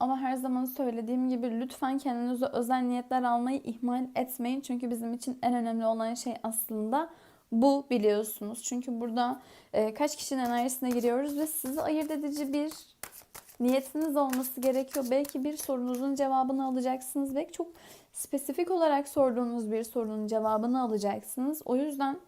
ama her zaman söylediğim gibi lütfen kendinize özel niyetler almayı ihmal etmeyin. Çünkü bizim için en önemli olan şey aslında bu biliyorsunuz. Çünkü burada e, kaç kişinin enerjisine giriyoruz ve sizi ayırt edici bir niyetiniz olması gerekiyor. Belki bir sorunuzun cevabını alacaksınız. Belki çok spesifik olarak sorduğunuz bir sorunun cevabını alacaksınız. O yüzden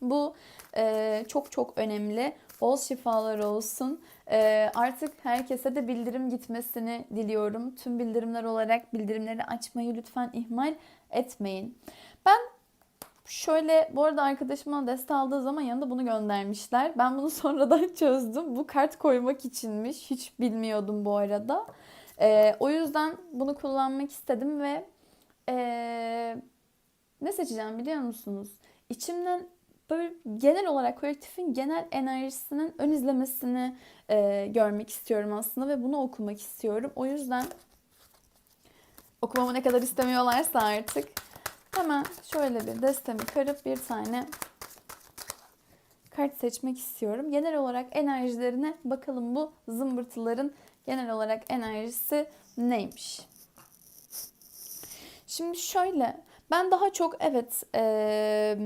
bu e, çok çok önemli. Bol şifalar olsun. E, artık herkese de bildirim gitmesini diliyorum. Tüm bildirimler olarak bildirimleri açmayı lütfen ihmal etmeyin. Ben Şöyle bu arada arkadaşıma deste aldığı zaman yanında bunu göndermişler. Ben bunu sonradan çözdüm. Bu kart koymak içinmiş. Hiç bilmiyordum bu arada. Ee, o yüzden bunu kullanmak istedim ve ee, ne seçeceğim biliyor musunuz? İçimden böyle genel olarak kolektifin genel enerjisinin ön izlemesini ee, görmek istiyorum aslında ve bunu okumak istiyorum. O yüzden okumamı ne kadar istemiyorlarsa artık Hemen şöyle bir destemi karıp bir tane kart seçmek istiyorum. Genel olarak enerjilerine bakalım bu zımbırtıların genel olarak enerjisi neymiş? Şimdi şöyle ben daha çok evet e,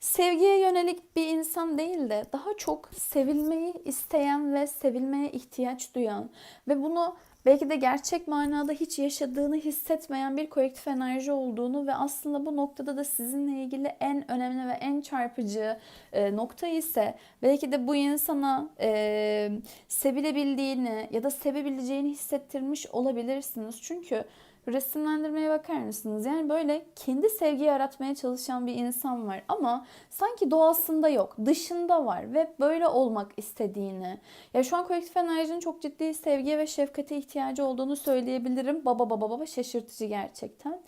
sevgiye yönelik bir insan değil de daha çok sevilmeyi isteyen ve sevilmeye ihtiyaç duyan ve bunu belki de gerçek manada hiç yaşadığını hissetmeyen bir kolektif enerji olduğunu ve aslında bu noktada da sizinle ilgili en önemli ve en çarpıcı e, nokta ise belki de bu insana e, sevilebildiğini ya da sevebileceğini hissettirmiş olabilirsiniz. Çünkü resimlendirmeye bakar mısınız? Yani böyle kendi sevgi yaratmaya çalışan bir insan var ama sanki doğasında yok, dışında var ve böyle olmak istediğini. Ya şu an kolektif enerjinin çok ciddi sevgiye ve şefkate ihtiyacı olduğunu söyleyebilirim. Baba baba baba şaşırtıcı gerçekten.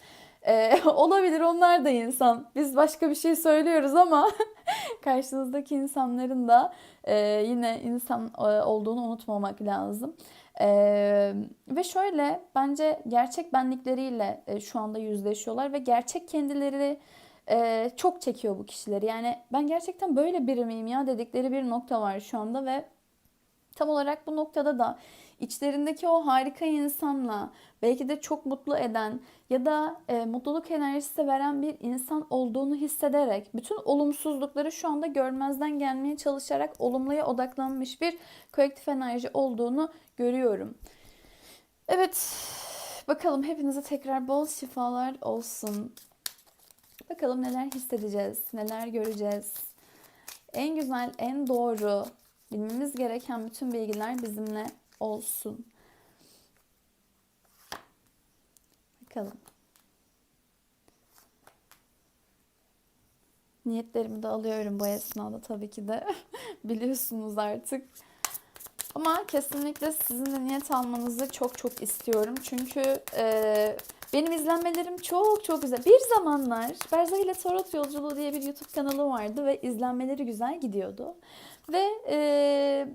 Ee, olabilir onlar da insan. Biz başka bir şey söylüyoruz ama karşınızdaki insanların da e, yine insan e, olduğunu unutmamak lazım. Ee, ve şöyle bence gerçek benlikleriyle e, şu anda yüzleşiyorlar ve gerçek kendileri e, çok çekiyor bu kişileri. Yani ben gerçekten böyle biri miyim ya dedikleri bir nokta var şu anda ve tam olarak bu noktada da içlerindeki o harika insanla belki de çok mutlu eden ya da e, mutluluk enerjisi veren bir insan olduğunu hissederek bütün olumsuzlukları şu anda görmezden gelmeye çalışarak olumluya odaklanmış bir kolektif enerji olduğunu görüyorum. Evet bakalım hepinize tekrar bol şifalar olsun. Bakalım neler hissedeceğiz, neler göreceğiz. En güzel, en doğru bilmemiz gereken bütün bilgiler bizimle olsun. Bakalım. Niyetlerimi de alıyorum bu esnada tabii ki de. Biliyorsunuz artık. Ama kesinlikle sizin de niyet almanızı çok çok istiyorum. Çünkü e, benim izlenmelerim çok çok güzel. Bir zamanlar Berza ile Tarot Yolculuğu diye bir YouTube kanalı vardı ve izlenmeleri güzel gidiyordu. Ve e,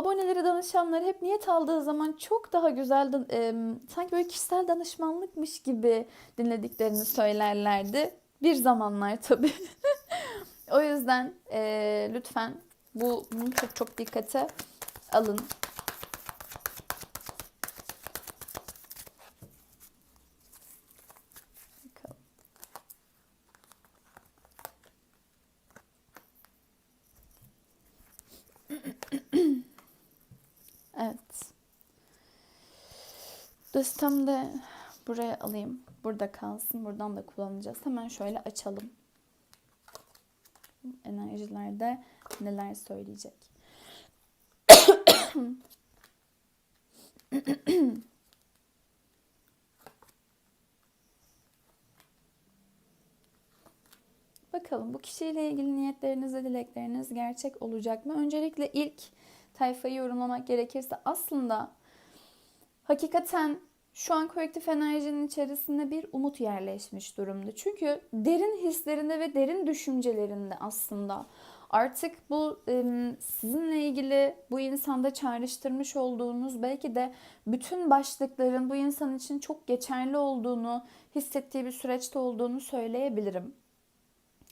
aboneleri, danışanları hep niyet aldığı zaman çok daha güzel, e, sanki böyle kişisel danışmanlıkmış gibi dinlediklerini söylerlerdi. Bir zamanlar tabii. o yüzden e, lütfen bu bunu çok çok dikkate alın. Evet. Destem de buraya alayım. Burada kalsın. Buradan da kullanacağız. Hemen şöyle açalım. Enerjilerde neler söyleyecek. Bakalım bu kişiyle ilgili niyetleriniz ve dilekleriniz gerçek olacak mı? Öncelikle ilk tayfayı yorumlamak gerekirse aslında hakikaten şu an kolektif enerjinin içerisinde bir umut yerleşmiş durumda. Çünkü derin hislerinde ve derin düşüncelerinde aslında artık bu sizinle ilgili bu insanda çağrıştırmış olduğunuz belki de bütün başlıkların bu insan için çok geçerli olduğunu hissettiği bir süreçte olduğunu söyleyebilirim.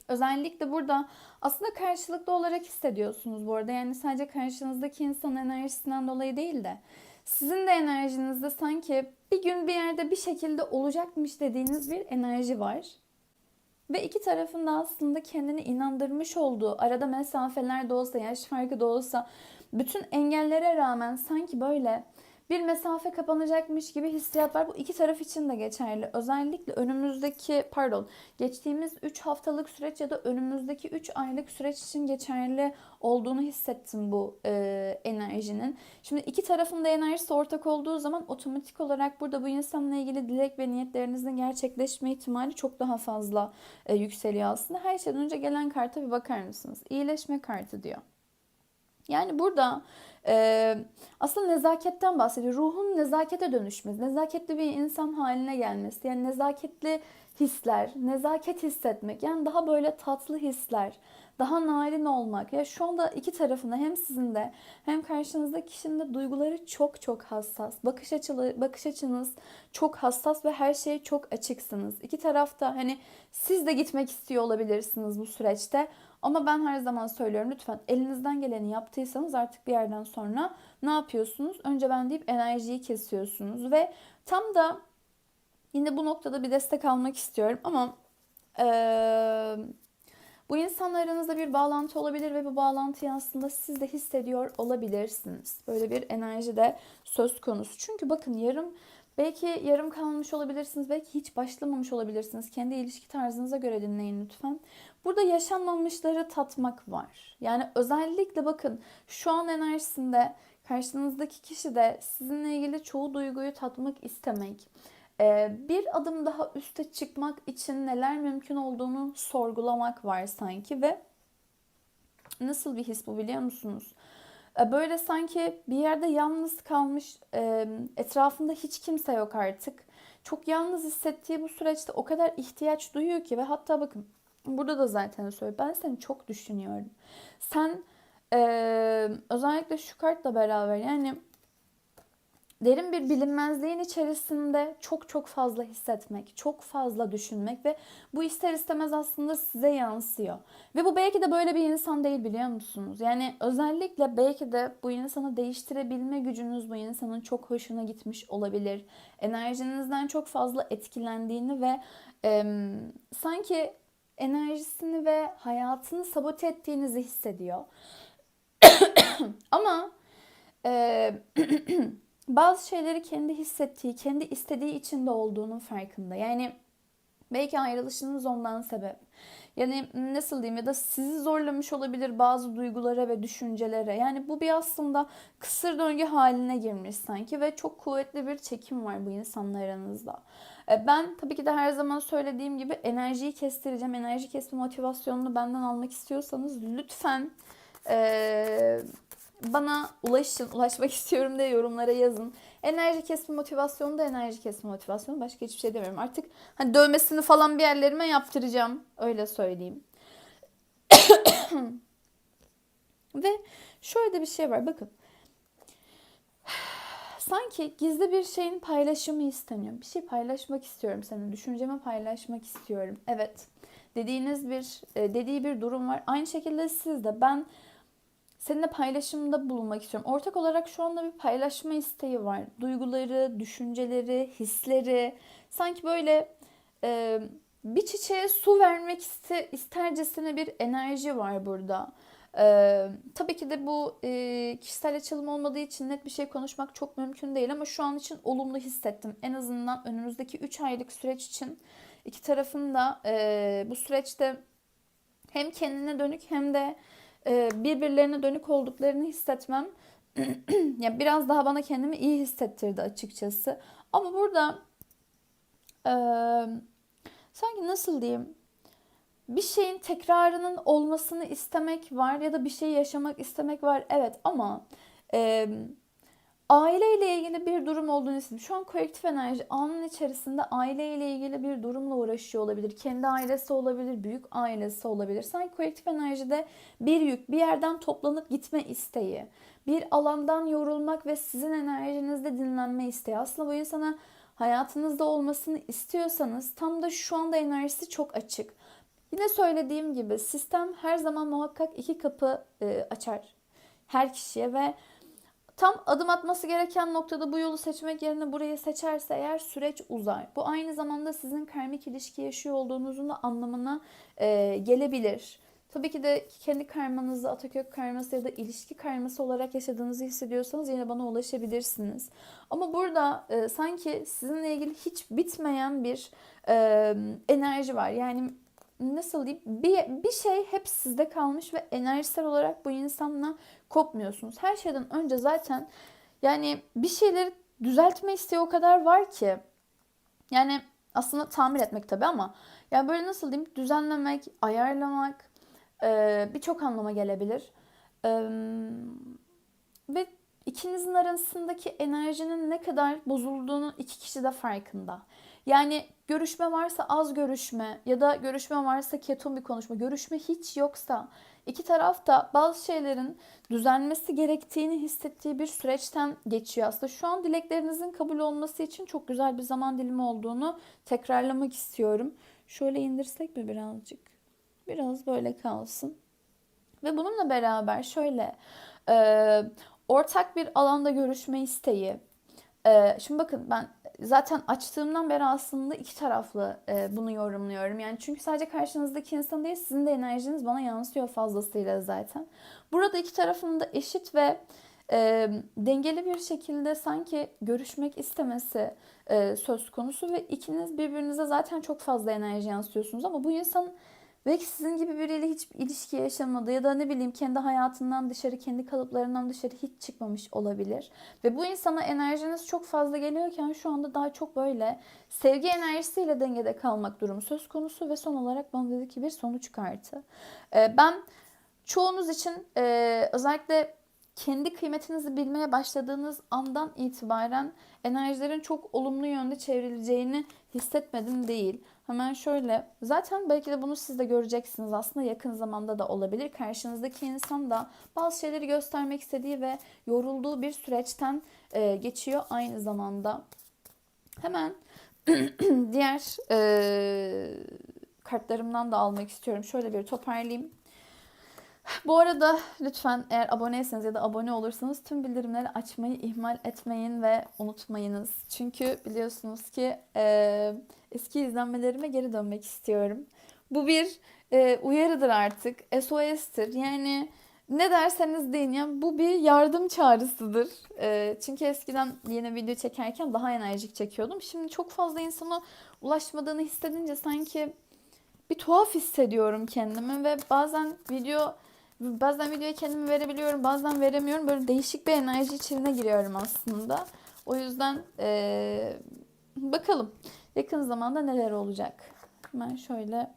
Özellikle burada aslında karşılıklı olarak hissediyorsunuz bu arada. Yani sadece karşınızdaki insan enerjisinden dolayı değil de Sizin de enerjinizde sanki bir gün bir yerde bir şekilde olacakmış dediğiniz bir enerji var. Ve iki tarafın da aslında kendini inandırmış olduğu, arada mesafeler de olsa, yaş farkı da olsa, bütün engellere rağmen sanki böyle bir mesafe kapanacakmış gibi hissiyat var. Bu iki taraf için de geçerli. Özellikle önümüzdeki, pardon, geçtiğimiz 3 haftalık süreç ya da önümüzdeki 3 aylık süreç için geçerli olduğunu hissettim bu e, enerjinin. Şimdi iki tarafın da enerjisi ortak olduğu zaman otomatik olarak burada bu insanla ilgili dilek ve niyetlerinizin gerçekleşme ihtimali çok daha fazla e, yükseliyor aslında. Her şeyden önce gelen karta bir bakar mısınız? İyileşme kartı diyor. Yani burada e, aslında nezaketten bahsediyor. Ruhun nezakete dönüşmesi, nezaketli bir insan haline gelmesi. Yani nezaketli hisler, nezaket hissetmek. Yani daha böyle tatlı hisler, daha narin olmak. Ya şu anda iki tarafında hem sizin de hem karşınızdaki kişinin de duyguları çok çok hassas. Bakış açılı, bakış açınız çok hassas ve her şeye çok açıksınız. İki tarafta hani siz de gitmek istiyor olabilirsiniz bu süreçte. Ama ben her zaman söylüyorum lütfen elinizden geleni yaptıysanız artık bir yerden sonra ne yapıyorsunuz? Önce ben deyip enerjiyi kesiyorsunuz ve tam da yine bu noktada bir destek almak istiyorum ama ee, bu insanla aranızda bir bağlantı olabilir ve bu bağlantıyı aslında siz de hissediyor olabilirsiniz. Böyle bir enerji de söz konusu. Çünkü bakın yarım belki yarım kalmış olabilirsiniz, belki hiç başlamamış olabilirsiniz. Kendi ilişki tarzınıza göre dinleyin lütfen. Burada yaşanmamışları tatmak var. Yani özellikle bakın şu an enerjisinde karşınızdaki kişi de sizinle ilgili çoğu duyguyu tatmak istemek. Ee, bir adım daha üste çıkmak için neler mümkün olduğunu sorgulamak var sanki ve nasıl bir his bu biliyor musunuz? Ee, böyle sanki bir yerde yalnız kalmış, e, etrafında hiç kimse yok artık. Çok yalnız hissettiği bu süreçte o kadar ihtiyaç duyuyor ki ve hatta bakın Burada da zaten söylüyor. Ben seni çok düşünüyorum. Sen e, özellikle şu kartla beraber yani derin bir bilinmezliğin içerisinde çok çok fazla hissetmek, çok fazla düşünmek ve bu ister istemez aslında size yansıyor. Ve bu belki de böyle bir insan değil biliyor musunuz? Yani özellikle belki de bu insanı değiştirebilme gücünüz bu insanın çok hoşuna gitmiş olabilir. Enerjinizden çok fazla etkilendiğini ve e, sanki enerjisini ve hayatını sabote ettiğinizi hissediyor. Ama e, bazı şeyleri kendi hissettiği, kendi istediği içinde olduğunun farkında. Yani belki ayrılışınız ondan sebep. Yani nasıl diyeyim ya da sizi zorlamış olabilir bazı duygulara ve düşüncelere. Yani bu bir aslında kısır döngü haline girmiş sanki ve çok kuvvetli bir çekim var bu insanlar aranızda. E, ben tabii ki de her zaman söylediğim gibi enerjiyi kestireceğim. Enerji kesme motivasyonunu benden almak istiyorsanız lütfen e, bana ulaşın. Ulaşmak istiyorum diye yorumlara yazın. Enerji kesme motivasyonu da enerji kesme motivasyonu. Başka hiçbir şey demiyorum. Artık hani dövmesini falan bir yerlerime yaptıracağım. Öyle söyleyeyim. Ve şöyle de bir şey var. Bakın sanki gizli bir şeyin paylaşımı isteniyor. Bir şey paylaşmak istiyorum senin. Düşüncemi paylaşmak istiyorum. Evet. Dediğiniz bir e, dediği bir durum var. Aynı şekilde siz de ben seninle paylaşımda bulunmak istiyorum. Ortak olarak şu anda bir paylaşma isteği var. Duyguları, düşünceleri, hisleri. Sanki böyle e, bir çiçeğe su vermek iste, istercesine bir enerji var burada. Ee, tabii ki de bu e, kişisel açılım olmadığı için net bir şey konuşmak çok mümkün değil ama şu an için olumlu hissettim. En azından önümüzdeki 3 aylık süreç için iki tarafın da e, bu süreçte hem kendine dönük hem de birbirlerine dönük olduklarını hissetmem ya biraz daha bana kendimi iyi hissettirdi açıkçası. Ama burada e, sanki nasıl diyeyim bir şeyin tekrarının olmasını istemek var ya da bir şey yaşamak istemek var evet ama e, aileyle ilgili bir durum olduğunu istedim. Şu an kolektif enerji anın içerisinde aileyle ilgili bir durumla uğraşıyor olabilir. Kendi ailesi olabilir, büyük ailesi olabilir. Sanki kolektif enerjide bir yük, bir yerden toplanıp gitme isteği, bir alandan yorulmak ve sizin enerjinizde dinlenme isteği. Aslında bu insana hayatınızda olmasını istiyorsanız tam da şu anda enerjisi çok açık. Yine söylediğim gibi sistem her zaman muhakkak iki kapı e, açar her kişiye ve Tam adım atması gereken noktada bu yolu seçmek yerine burayı seçerse eğer süreç uzar. Bu aynı zamanda sizin karmik ilişki yaşıyor olduğunuzun da anlamına e, gelebilir. Tabii ki de kendi karmanızı Atakök karması ya da ilişki karması olarak yaşadığınızı hissediyorsanız yine bana ulaşabilirsiniz. Ama burada e, sanki sizinle ilgili hiç bitmeyen bir e, enerji var. Yani nasıl diyeyim bir, bir şey hep sizde kalmış ve enerjisel olarak bu insanla kopmuyorsunuz. Her şeyden önce zaten yani bir şeyleri düzeltme isteği o kadar var ki yani aslında tamir etmek tabii ama yani böyle nasıl diyeyim düzenlemek, ayarlamak e, birçok anlama gelebilir. E, ve ikinizin arasındaki enerjinin ne kadar bozulduğunu iki kişi de farkında. Yani görüşme varsa az görüşme ya da görüşme varsa keton bir konuşma, görüşme hiç yoksa iki taraf da bazı şeylerin düzenmesi gerektiğini hissettiği bir süreçten geçiyor aslında. Şu an dileklerinizin kabul olması için çok güzel bir zaman dilimi olduğunu tekrarlamak istiyorum. Şöyle indirsek mi birazcık? Biraz böyle kalsın. Ve bununla beraber şöyle e, ortak bir alanda görüşme isteği. E, şimdi bakın ben zaten açtığımdan beri aslında iki taraflı e, bunu yorumluyorum. Yani çünkü sadece karşınızdaki insan değil sizin de enerjiniz bana yansıyor fazlasıyla zaten. Burada iki tarafın da eşit ve e, dengeli bir şekilde sanki görüşmek istemesi e, söz konusu ve ikiniz birbirinize zaten çok fazla enerji yansıtıyorsunuz ama bu insan Belki sizin gibi biriyle hiç ilişki yaşamadı ya da ne bileyim kendi hayatından dışarı, kendi kalıplarından dışarı hiç çıkmamış olabilir. Ve bu insana enerjiniz çok fazla geliyorken şu anda daha çok böyle sevgi enerjisiyle dengede kalmak durumu söz konusu ve son olarak bana dedi ki bir sonuç kartı. Ee, ben çoğunuz için e, özellikle kendi kıymetinizi bilmeye başladığınız andan itibaren enerjilerin çok olumlu yönde çevrileceğini hissetmedim değil. Hemen şöyle. Zaten belki de bunu siz de göreceksiniz. Aslında yakın zamanda da olabilir. Karşınızdaki insan da bazı şeyleri göstermek istediği ve yorulduğu bir süreçten e, geçiyor aynı zamanda. Hemen diğer e, kartlarımdan da almak istiyorum. Şöyle bir toparlayayım. Bu arada lütfen eğer aboneyseniz ya da abone olursanız tüm bildirimleri açmayı ihmal etmeyin ve unutmayınız. Çünkü biliyorsunuz ki e, eski izlenmelerime geri dönmek istiyorum. Bu bir e, uyarıdır artık. SOS'tir. Yani ne derseniz deyin ya bu bir yardım çağrısıdır. E, çünkü eskiden yeni video çekerken daha enerjik çekiyordum. Şimdi çok fazla insana ulaşmadığını hissedince sanki bir tuhaf hissediyorum kendimi ve bazen video bazen videoya kendimi verebiliyorum bazen veremiyorum. Böyle değişik bir enerji içine giriyorum aslında. O yüzden ee, bakalım yakın zamanda neler olacak. Ben şöyle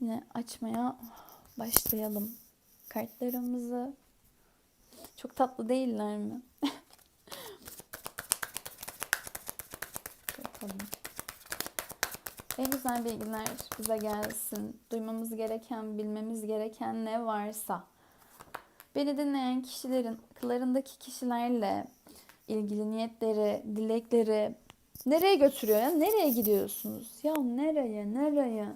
yine açmaya başlayalım kartlarımızı. Çok tatlı değiller mi? Bakalım. En güzel bilgiler bize gelsin. Duymamız gereken, bilmemiz gereken ne varsa. Beni dinleyen kişilerin, akıllarındaki kişilerle ilgili niyetleri, dilekleri nereye götürüyor ya? Nereye gidiyorsunuz? Ya nereye, nereye?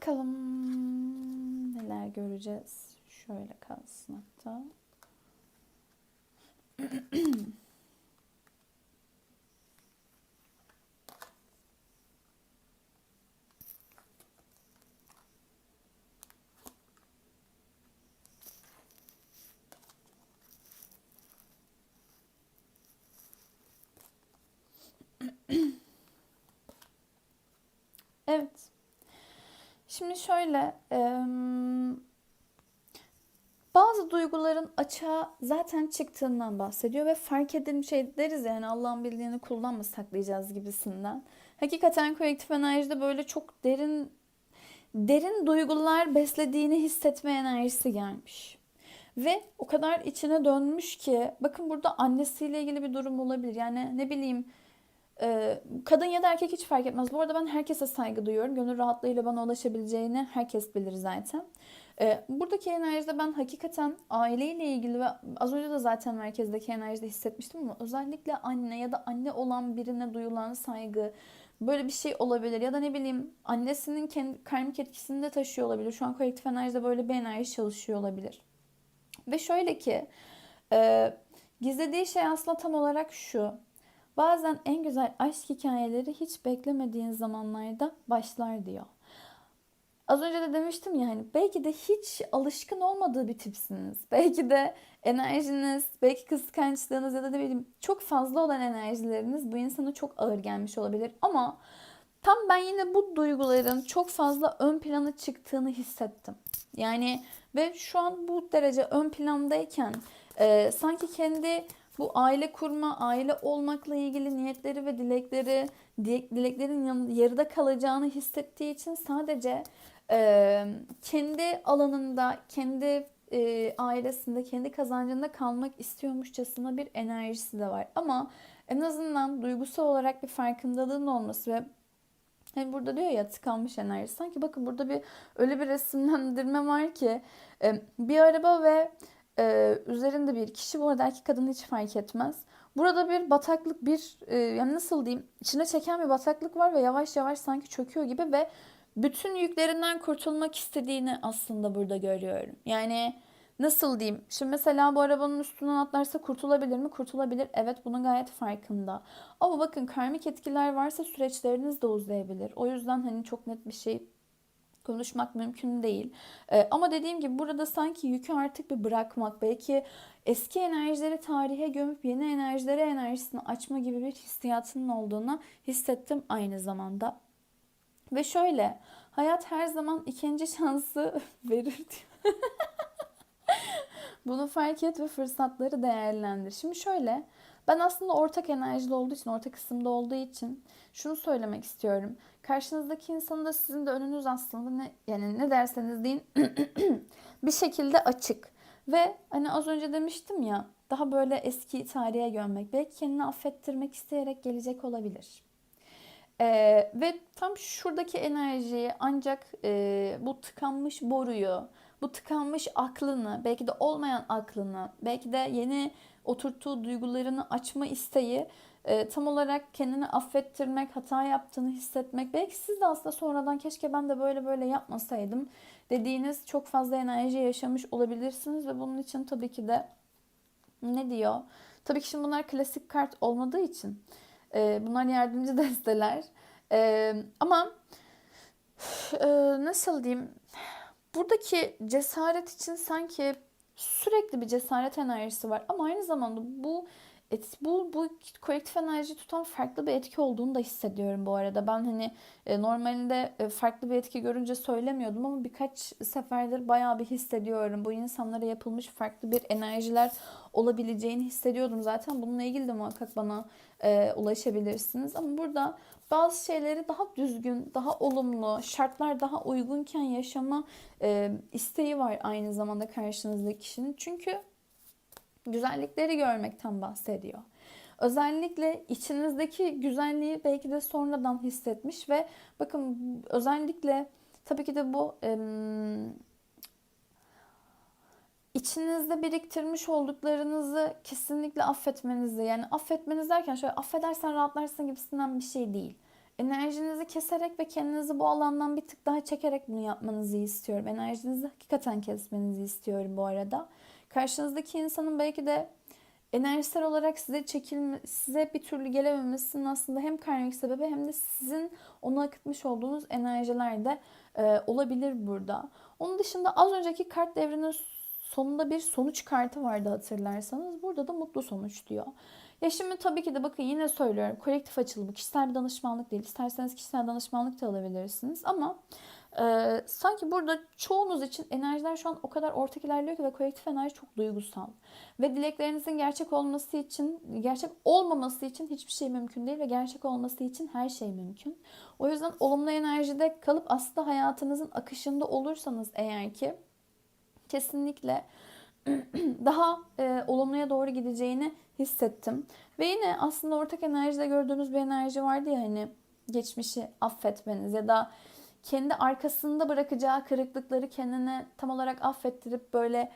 Bakalım neler göreceğiz. Şöyle kalsın hatta. Evet. Şimdi şöyle bazı duyguların açığa zaten çıktığından bahsediyor ve fark edilmiş şey deriz yani Allah'ın bildiğini kuldan saklayacağız gibisinden. Hakikaten kolektif enerjide böyle çok derin derin duygular beslediğini hissetme enerjisi gelmiş. Ve o kadar içine dönmüş ki bakın burada annesiyle ilgili bir durum olabilir. Yani ne bileyim kadın ya da erkek hiç fark etmez. Bu arada ben herkese saygı duyuyorum. Gönül rahatlığıyla bana ulaşabileceğini herkes bilir zaten. Buradaki enerjide ben hakikaten aileyle ilgili ve az önce de zaten merkezdeki enerjide hissetmiştim ama özellikle anne ya da anne olan birine duyulan saygı böyle bir şey olabilir. Ya da ne bileyim annesinin kendi karmik etkisini de taşıyor olabilir. Şu an kolektif enerjide böyle bir enerji çalışıyor olabilir. Ve şöyle ki e, gizlediği şey aslında tam olarak şu. Bazen en güzel aşk hikayeleri hiç beklemediğin zamanlarda başlar diyor. Az önce de demiştim ya hani belki de hiç alışkın olmadığı bir tipsiniz. Belki de enerjiniz, belki kıskançlığınız ya da ne bileyim çok fazla olan enerjileriniz bu insana çok ağır gelmiş olabilir. Ama tam ben yine bu duyguların çok fazla ön plana çıktığını hissettim. Yani ve şu an bu derece ön plandayken e, sanki kendi bu aile kurma, aile olmakla ilgili niyetleri ve dilekleri, dileklerin yarıda kalacağını hissettiği için sadece e, kendi alanında, kendi e, ailesinde, kendi kazancında kalmak istiyormuşçasına bir enerjisi de var. Ama en azından duygusal olarak bir farkındalığın olması ve Hani burada diyor ya tıkanmış enerji. Sanki bakın burada bir öyle bir resimlendirme var ki bir araba ve e, üzerinde bir kişi bu arada erkek kadın hiç fark etmez. Burada bir bataklık bir e, yani nasıl diyeyim içine çeken bir bataklık var ve yavaş yavaş sanki çöküyor gibi ve bütün yüklerinden kurtulmak istediğini aslında burada görüyorum. Yani nasıl diyeyim? Şimdi mesela bu arabanın üstünden atlarsa kurtulabilir mi? Kurtulabilir. Evet bunun gayet farkında. Ama bakın karmik etkiler varsa süreçleriniz de uzayabilir. O yüzden hani çok net bir şey konuşmak mümkün değil. Ee, ama dediğim gibi burada sanki yükü artık bir bırakmak, belki eski enerjileri tarihe gömüp yeni enerjilere enerjisini açma gibi bir hissiyatının olduğunu hissettim aynı zamanda. Ve şöyle, hayat her zaman ikinci şansı verir diyor. Bunu fark et ve fırsatları değerlendir. Şimdi şöyle, ben aslında ortak enerjili olduğu için, ortak kısımda olduğu için şunu söylemek istiyorum. Karşınızdaki insanın da sizin de önünüz aslında ne yani ne derseniz deyin bir şekilde açık. Ve hani az önce demiştim ya daha böyle eski tarihe gömmek. Belki kendini affettirmek isteyerek gelecek olabilir. Ee, ve tam şuradaki enerjiyi ancak e, bu tıkanmış boruyu, bu tıkanmış aklını, belki de olmayan aklını, belki de yeni oturttuğu duygularını açma isteği e, tam olarak kendini affettirmek, hata yaptığını hissetmek. Belki siz de aslında sonradan keşke ben de böyle böyle yapmasaydım dediğiniz çok fazla enerji yaşamış olabilirsiniz ve bunun için tabii ki de ne diyor? Tabii ki şimdi bunlar klasik kart olmadığı için e, bunlar yardımcı desteler. E, ama e, nasıl diyeyim? Buradaki cesaret için sanki sürekli bir cesaret enerjisi var ama aynı zamanda bu et, bu bu kolektif enerji tutan farklı bir etki olduğunu da hissediyorum bu arada. Ben hani e, normalinde e, farklı bir etki görünce söylemiyordum ama birkaç seferdir bayağı bir hissediyorum. Bu insanlara yapılmış farklı bir enerjiler olabileceğini hissediyordum. Zaten bununla ilgili de muhakkak bana e, ulaşabilirsiniz. Ama burada bazı şeyleri daha düzgün, daha olumlu, şartlar daha uygunken yaşama e, isteği var aynı zamanda karşınızdaki kişinin. Çünkü güzellikleri görmekten bahsediyor. Özellikle içinizdeki güzelliği belki de sonradan hissetmiş ve bakın özellikle tabii ki de bu e, içinizde biriktirmiş olduklarınızı kesinlikle affetmenizi yani affetmeniz derken şöyle affedersen rahatlarsın gibisinden bir şey değil. Enerjinizi keserek ve kendinizi bu alandan bir tık daha çekerek bunu yapmanızı istiyorum. Enerjinizi hakikaten kesmenizi istiyorum bu arada. Karşınızdaki insanın belki de enerjisel olarak size çekilme, size bir türlü gelememesinin aslında hem karmik sebebi hem de sizin onu akıtmış olduğunuz enerjiler de e, olabilir burada. Onun dışında az önceki kart devrinin sonunda bir sonuç kartı vardı hatırlarsanız. Burada da mutlu sonuç diyor. Ya şimdi tabii ki de bakın yine söylüyorum kolektif açılımı kişisel bir danışmanlık değil. İsterseniz kişisel danışmanlık da alabilirsiniz ama ee, sanki burada çoğunuz için enerjiler şu an o kadar ortak ilerliyor ki ve kolektif enerji çok duygusal. Ve dileklerinizin gerçek olması için, gerçek olmaması için hiçbir şey mümkün değil ve gerçek olması için her şey mümkün. O yüzden olumlu enerjide kalıp aslında hayatınızın akışında olursanız eğer ki kesinlikle daha e, olumluya doğru gideceğini hissettim. Ve yine aslında ortak enerjide gördüğünüz bir enerji vardı ya hani geçmişi affetmeniz ya da kendi arkasında bırakacağı kırıklıkları kendine tam olarak affettirip böyle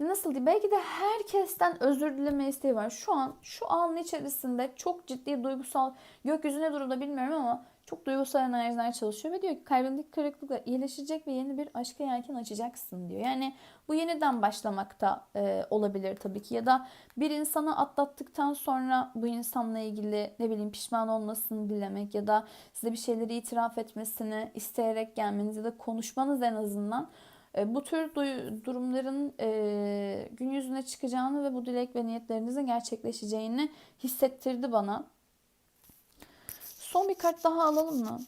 nasıl diyeyim belki de herkesten özür dileme isteği var. Şu an şu anın içerisinde çok ciddi duygusal gökyüzüne durumda bilmiyorum ama çok duygusal enerjiler çalışıyor ve diyor ki kalbindeki kırıklıkla iyileşecek ve yeni bir aşka yelken açacaksın diyor. Yani bu yeniden başlamakta e, olabilir tabii ki ya da bir insanı atlattıktan sonra bu insanla ilgili ne bileyim pişman olmasını dilemek ya da size bir şeyleri itiraf etmesini isteyerek gelmeniz ya da konuşmanız en azından e, bu tür durumların e, gün yüzüne çıkacağını ve bu dilek ve niyetlerinizin gerçekleşeceğini hissettirdi bana. Son bir kart daha alalım mı?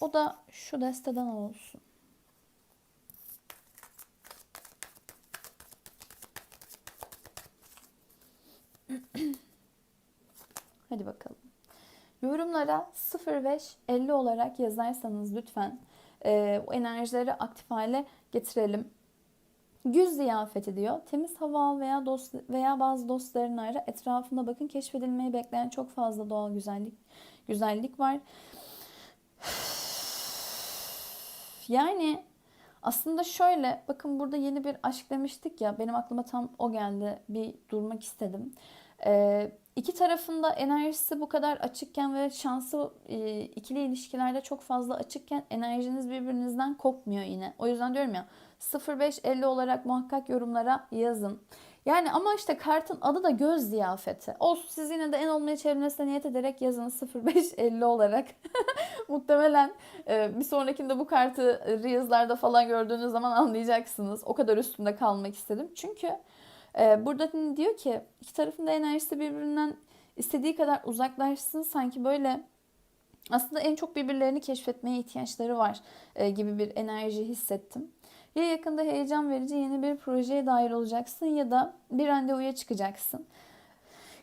O da şu desteden olsun. Hadi bakalım. Yorumlara 05 50 olarak yazarsanız lütfen e, o enerjileri aktif hale getirelim. Güz ziyafeti diyor. Temiz hava veya dost veya bazı dostların ara etrafına bakın. Keşfedilmeyi bekleyen çok fazla doğal güzellik güzellik var. Yani aslında şöyle bakın burada yeni bir aşk demiştik ya benim aklıma tam o geldi. Bir durmak istedim. Ee, iki tarafında enerjisi bu kadar açıkken ve şansı e, ikili ilişkilerde çok fazla açıkken enerjiniz birbirinizden kopmuyor yine. O yüzden diyorum ya 0550 olarak muhakkak yorumlara yazın. Yani ama işte kartın adı da göz ziyafeti. Olsun siz yine de en olmaya çevirmesine niyet ederek yazın 0550 olarak. Muhtemelen e, bir sonrakinde bu kartı Reels'larda falan gördüğünüz zaman anlayacaksınız. O kadar üstünde kalmak istedim. Çünkü e, burada diyor ki iki tarafın da enerjisi birbirinden istediği kadar uzaklaşsın. Sanki böyle aslında en çok birbirlerini keşfetmeye ihtiyaçları var e, gibi bir enerji hissettim. Ya yakında heyecan verici yeni bir projeye dahil olacaksın ya da bir randevuya çıkacaksın.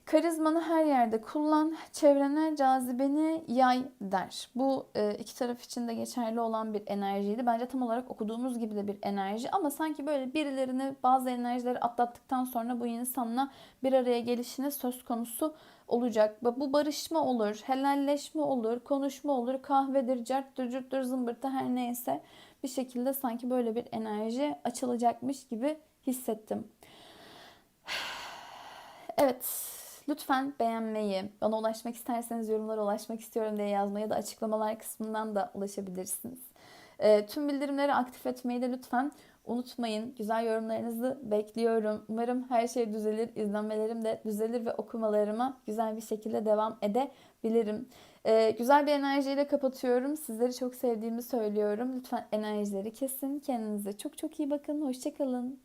Karizmanı her yerde kullan, çevrene cazibeni yay der. Bu e, iki taraf için de geçerli olan bir enerjiydi. Bence tam olarak okuduğumuz gibi de bir enerji ama sanki böyle birilerini bazı enerjileri atlattıktan sonra bu insanla bir araya gelişine söz konusu olacak. Bu barışma olur, helalleşme olur, konuşma olur, kahvedir, carttır, cürttür, zımbırtı her neyse bir şekilde sanki böyle bir enerji açılacakmış gibi hissettim. Evet, lütfen beğenmeyi, bana ulaşmak isterseniz yorumlara ulaşmak istiyorum diye yazmayı da açıklamalar kısmından da ulaşabilirsiniz. E, tüm bildirimleri aktif etmeyi de lütfen unutmayın. Güzel yorumlarınızı bekliyorum. Umarım her şey düzelir, izlenmelerim de düzelir ve okumalarıma güzel bir şekilde devam edebilirim. Ee, güzel bir enerjiyle kapatıyorum. Sizleri çok sevdiğimi söylüyorum. Lütfen enerjileri kesin. Kendinize çok çok iyi bakın. Hoşçakalın.